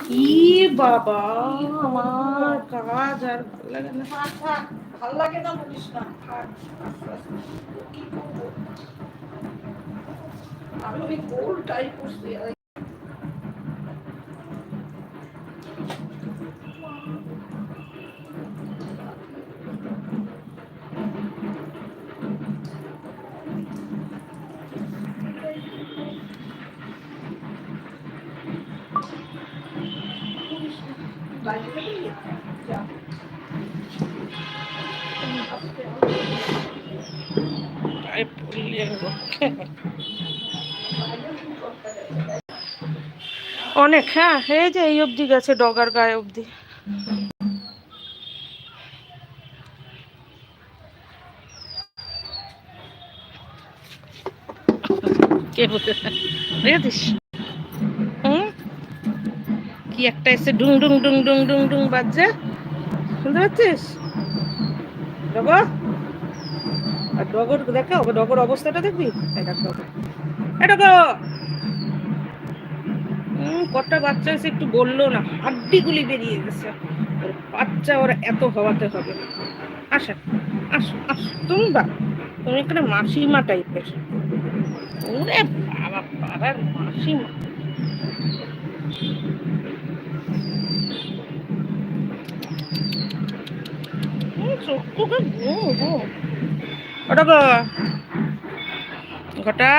কি বাবা, আমার কাজ আর ভালো লাগে না। ভালো লাগে না বলিস না। আমি ওই গোলটাই করছি অনেক হ্যাঁ এই যে এই অবধি গেছে, ডগার গায়ে অবধি। কে বলে দেখেছিস হুম কি একটা এসে ডুং ডুং ডুং ডুং ডুং ডুং বাজছে। শুনতে পাচ্ছিস? ডগর? আর ডগর, দেখা ডগর অবস্থাটা দেখবি? দেখ ডগর! ডগর কটা বাচ্চা এসে একটু বলল না হাড্ডিগুলি বেরিয়ে গেছে। বাচ্চা ওর এত হওয়াতে হবে না। আসা, আস আস। তুমি বা তুমি এখানে মাসিমা টাইপের। ওরে বাবা পাড়ার মাসিমা। হুম, চক্ষুকে ঘুম ঘুম ওটা গো। ঘটা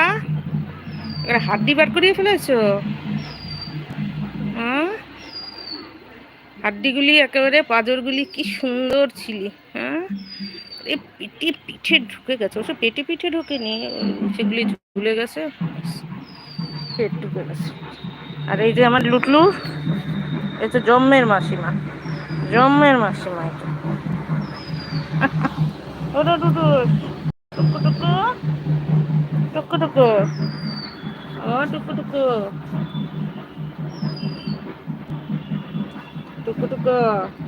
এখানে হাড্ডি বার করিয়ে ফেলেছো? হ্যাঁ? হাড্ডিগুলি একেবারে পাঁজরগুলি কি সুন্দর ছিলি হ্যাঁ? এ পেটে পিঠে ঢুকে গেছে ওসব পেটে পিঠে ঢোকেনি সেগুলি ঝুলে গেছে পেট ঢুকে গেছে। আর এই যে আমার লুটলু এই তো জম্মের মাসিমা জম্মের মাসিমা এটা ওটা টুটু টুকু টুকু টুকু টুকু ও টুকু টুকু টুকু টুকু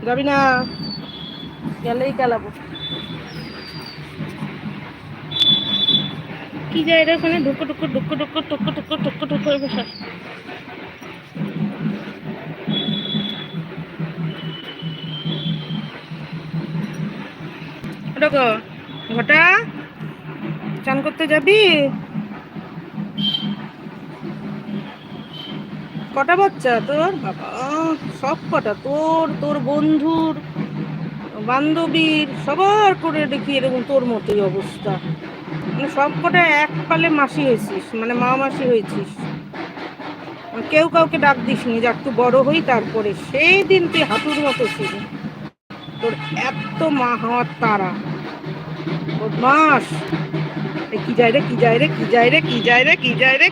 যাবি না গেলেই খেলাবো কি যায় রে ওখানে ঢুকু টুকু ঢুকু টুকু টুকু টুকু টুকু টুকু বসে দেখো ঘটা। চান করতে যাবি? কটা বাচ্চা তোর? বাবা, সব কটা। তোর তোর বন্ধুর, বান্ধবীর, সবার করে দেখি এরকম তোর মতোই অবস্থা। মানে সব কটা এক পালে মাসি হয়েছিস মানে মা মাসি হয়েছিস। কেউ কাউকে ডাক দিস নি যাক তুই বড় হই তারপরে। সেই দিন তুই হাঁটুর মতো ছিল। তোর এত মা হওয়ার তারা বদমাস এ কি যায় রে কি যায় রে কি যায় রে কি যায় রে কি যায় রে কি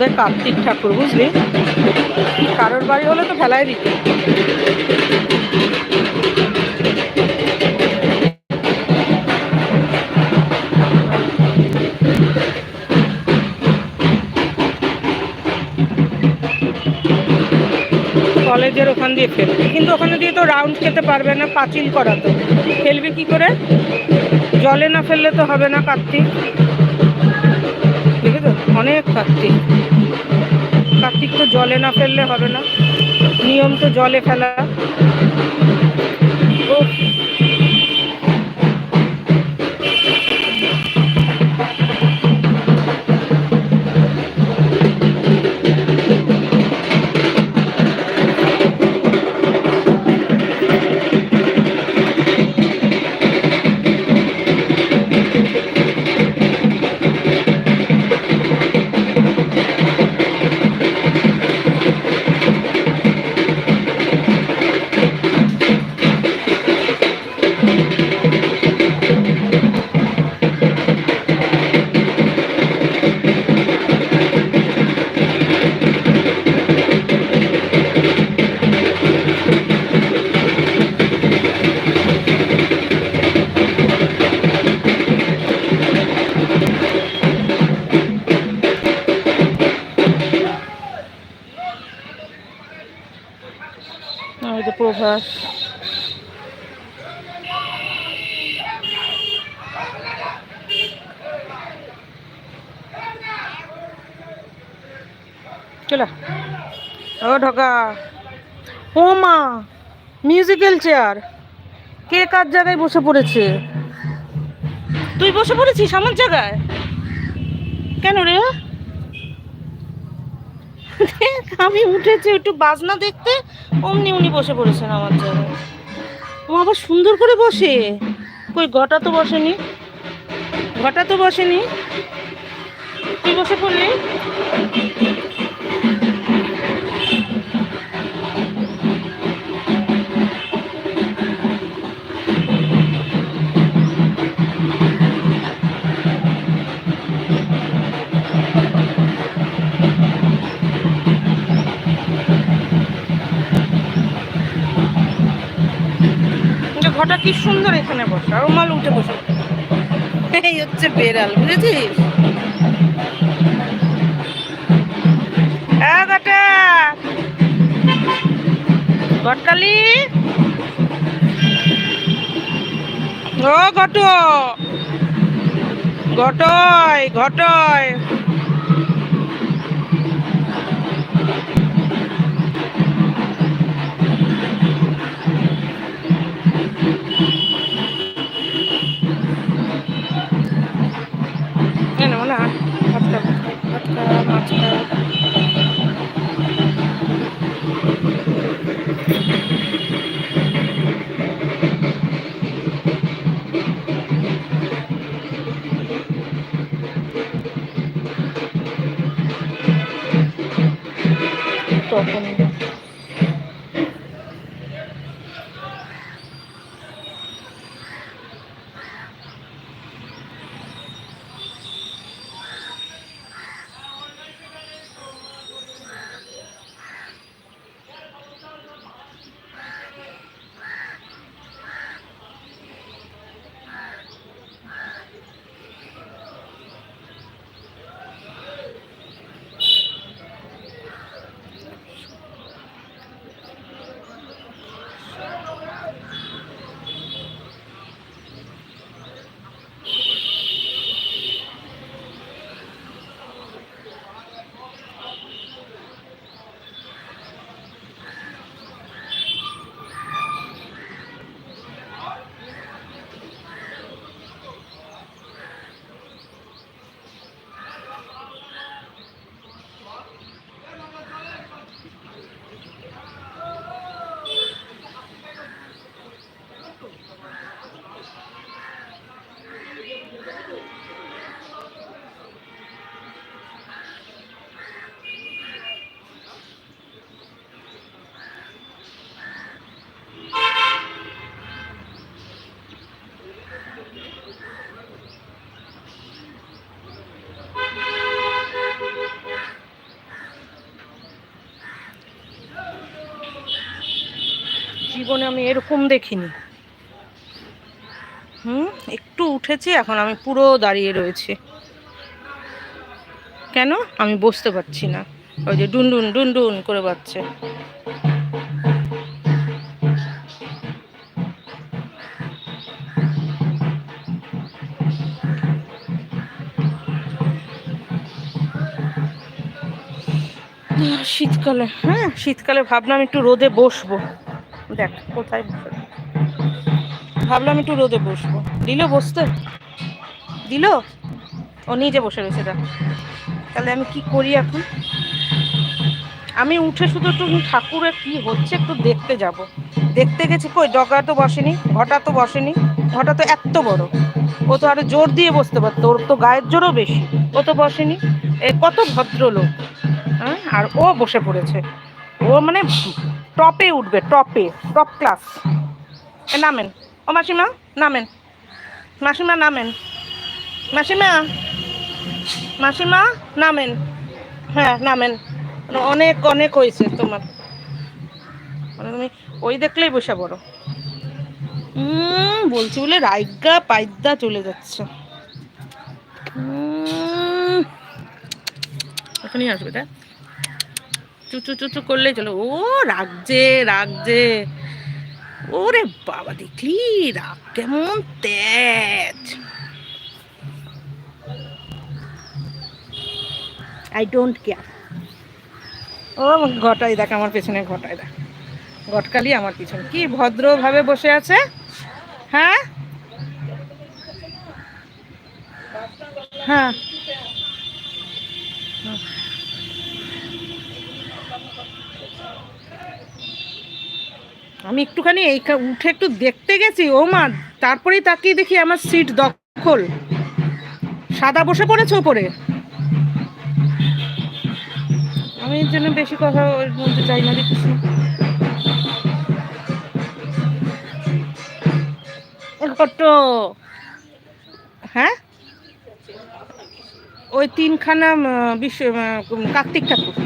বোধহয় কার্তিক ঠাকুর, বুঝলি? কারোর বাড়ি হলে তো ফেলাই দিত কলেজের ওখান দিয়ে ফেলবে কিন্তু ওখানে দিয়ে তো রাউন্ড খেতে পারবে না, পাঁচিল করা তো। ফেলবে কি করে? জলে না ফেললে তো হবে না কার্তিক। ঠিক আছে অনেক কার্তিক। কার্তিক তো জলে না ফেললে হবে না। নিয়ম তো জলে ফেলা। চলো ও ঢোকা। ও মা মিউজিক্যাল চেয়ার কে কার জায়গায় বসে পড়েছে? তুই বসে পড়েছিস আমার জায়গায়? কেন রে? আমি উঠেছি একটু বাজনা দেখতে, অমনি উনি বসে পড়েছেন আমার জায়গায়। ও আবার সুন্দর করে বসে। কই, ঘটা তো বসেনি। ঘটা তো বসেনি। তুই বসে পড়লি? ঘটা কি সুন্দর এখানে বসে আর মাল উঠে বসে। এই হচ্ছে বেড়াল বুঝেছিস? ঘটকালি ও ঘট ঘটয় ঘটয়। তখন জীবনে আমি এরকম দেখিনি। হুম, একটু উঠেছি, এখন আমি পুরো দাঁড়িয়ে রয়েছি। কেন? আমি বসতে পারছি না। ওই যে ডুনডুন ডুনডুন করে বাচ্চে শীতকালে হ্যাঁ শীতকালে ভাবলাম একটু রোদে বসবো। দেখ, কোথায় বসে ভাবলাম একটু রোদে বসবো। দিল বসতে? দিল? ও নিজে বসে রয়েছে, দেখ। তাহলে আমি কি করি এখন? আমি উঠে শুধু একটু ঠাকুরের কি হচ্ছে একটু দেখতে যাব। দেখতে গেছি কই? ডগা তো বসেনি, ঘটা তো বসেনি, ঘটা তো এত বড়। ও তো আরও জোর দিয়ে বসতে পারতো, ওর তো গায়ের জোরও বেশি। ও তো বসেনি, এ কত ভদ্রলোক হ্যাঁ? আর ও বসে পড়েছে। ও মানে টপে উঠবে টপে টপ ক্লাস নামেন। ও মাসিমা, নামেন। মাসিমা নামেন। মাসিমা মাসিমা, নামেন। হ্যাঁ নামেন। অনেক অনেক হয়েছে তোমার। মানে তুমি ওই দেখলেই বসে পড়ো। বলছি বলে রাইগা পাইদা চলে যাচ্ছে। এখানেই আসবে, তাই? চুচু চুচু করলেই চলো। ও রাগছে রাগছে ওরে বাবা, দেখলি? রাগ কেমন তেজ। আই ডোন্ট কেয়ার ও ঘটাই দেখ, আমার পেছনে ঘটাই দেখ। ঘটকালি আমার পিছনে। কি ভদ্রভাবে বসে আছে? হ্যাঁ? হ্যাঁ। আমি একটুখানি এই উঠে একটু দেখতে গেছি, ও মা, তারপরেই তাকিয়ে দেখি আমার সিট দখল। সাদা বসে পড়েছে ওপরে আমি এর জন্য বেশি কথা বলতে চাই না, দেখছি। হ্যাঁ? ওই তিনখানা বিশ্ব কার্তিক ঠাকুর।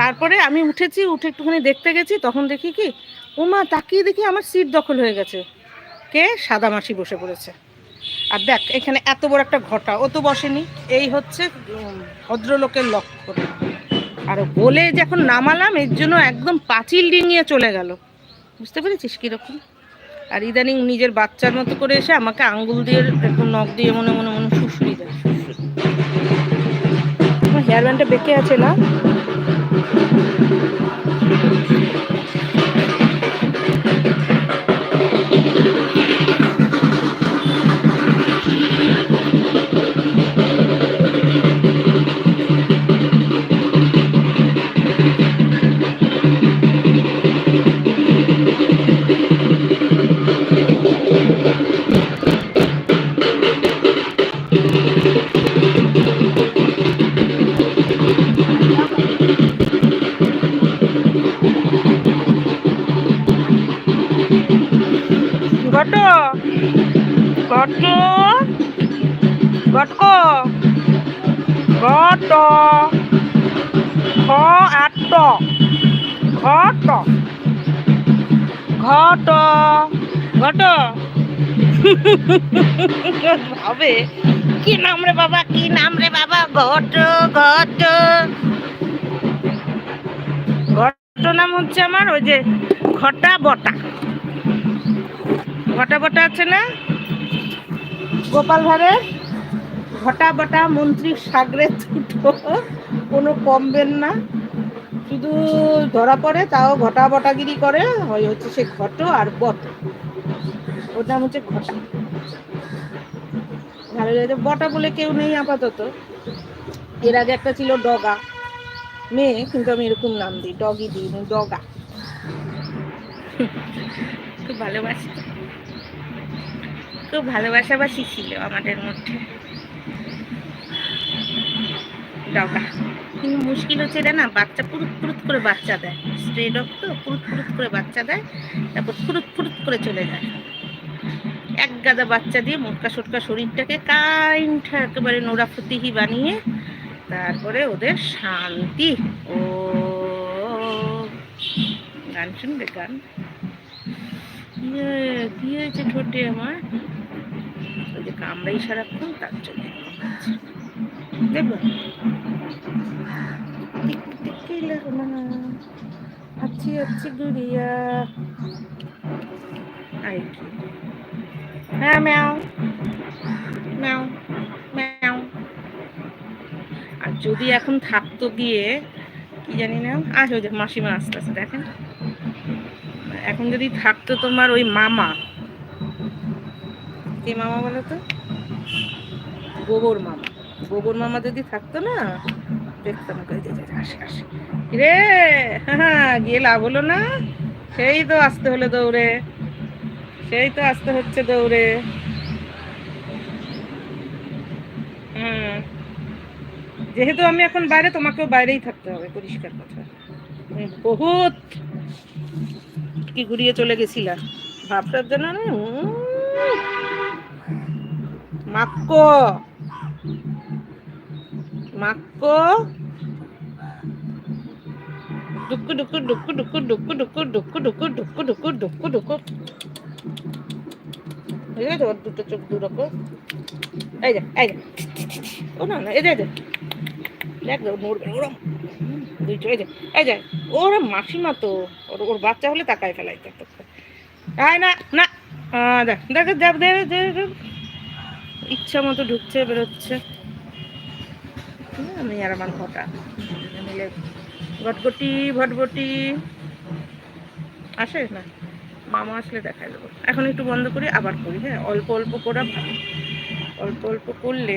তারপরে আমি উঠেছি, উঠে একটুখানি দেখতে গেছি, তখন দেখি কি ওমা তাকিয়ে দেখি আমার সিট দখল হয়ে গেছে। কে? সাদা মাসি বসে পড়েছে। আর দেখ, এখানে এত বড় একটা ঘটা, ও তো বসেনি। এই হচ্ছে ভদ্রলোকের লক্ষণ। আর বলে যখন নামালাম, এর জন্য একদম পাঁচিল ডিঙিয়ে চলে গেল। বুঝতে পেরেছিস কীরকম? আর ইদানিং নিজের বাচ্চার মতো করে এসে আমাকে আঙ্গুল দিয়ে একদম নখ দিয়ে মনে মনে মনে শুশুরি দেয় আমার বেঁকে আছে না? Thank you. ঘট ঘট ঘটক ঘট আট ঘট ঘট ঘট হবে কি নাম রে বাবা, কি নাম রে বাবা? ঘট ঘট। ঘট নাম হচ্ছে আমার ওই যে ঘটা বটা। ঘটা বটা আছে না? গোপাল ভাঁড়ের ঘটা বটা মন্ত্রী সাগরে দুটো কোনো কমবেন না। শুধু ধরা পড়ে তাও ঘটা বটাগিরি করে হয় হচ্ছে সে ঘট আর বট। ওর নাম হচ্ছে ঘটা। ভালো লাগে বটা বলে কেউ নেই আপাতত। এর আগে একটা ছিল ডগা। মেয়ে কিন্তু আমি এরকম নাম দিই ডগি দিই না, ডগা। খুব ভালোবাসি। খুব ভালোবাসাবাসি ছিল আমাদের মধ্যে? ডগা। কিন্তু মুশকিল হচ্ছে এটা না বাচ্চা পুরুত পুরুত করে বাচ্চা দেয়। স্ট্রে ডগ তো পুরুত পুরুত করে বাচ্চা দেয় তারপর ফুরুত ফুরুত করে চলে যায়। এক গাদা বাচ্চা দিয়ে মোটকা সোটকা শরীরটাকে কাইন্ড একেবারে নোরা ফুতিহি বানিয়ে তারপরে ওদের শান্তি। ও গান শুনবে গান? ইয়ে, কি হয়েছে ঠোঁটে আমার? যে কামড়াই সারাক্ষণ তার জন্য আচ্ছি আচ্ছি কি হ্যাঁ ম্যাও ম্যাও ম্যাও আর যদি এখন থাকতো গিয়ে কি জানি না আস যে মাসিমা আস্তে আস্তে দেখেন এখন যদি থাকতো তোমার ওই মামা কে মামা বলো তো? গোবর মামা। গোবর মামা যদি থাকতো না, দেখতাম রে হ্যাঁ গিয়ে লাভ হলো না? সেই তো আসতে হলো দৌড়ে। সেই তো আসতে হচ্ছে দৌড়ে। হুম। যেহেতু আমি এখন বাইরে, তোমাকেও বাইরেই থাকতে হবে। পরিষ্কার কথা। বহুত কি ঘুরিয়ে চলে গেছিলা। ভাবটার জন্য না মাক্কো মাক্কো ডুকু ডুকু ডুকু ডুকু ডুকু ডুকু ডুকু ডুকু ডুকু ডুকু ডুকু ডুকু যে ওর দুটো চোখ দু রকম এই যে এই যে ও না না এই যে যে দেখ নড়বে দুই চোখ এই যে এই যায় ওর মাসিমা তো ওর ওর বাচ্চা হলে তাকায় ফেলাইতে আয় না না দেখ দেখ দেখ দেখ, দেখ। ইচ্ছা মতো ঢুকছে, বেরোচ্ছে। আমি আর আমার ঘটা মিলে ঘটঘটি ভটভটি। আসে? না। মামা আসলে দেখা দেবো। এখন একটু বন্ধ করি, আবার করি হ্যাঁ? অল্প অল্প করা অল্প অল্প করলে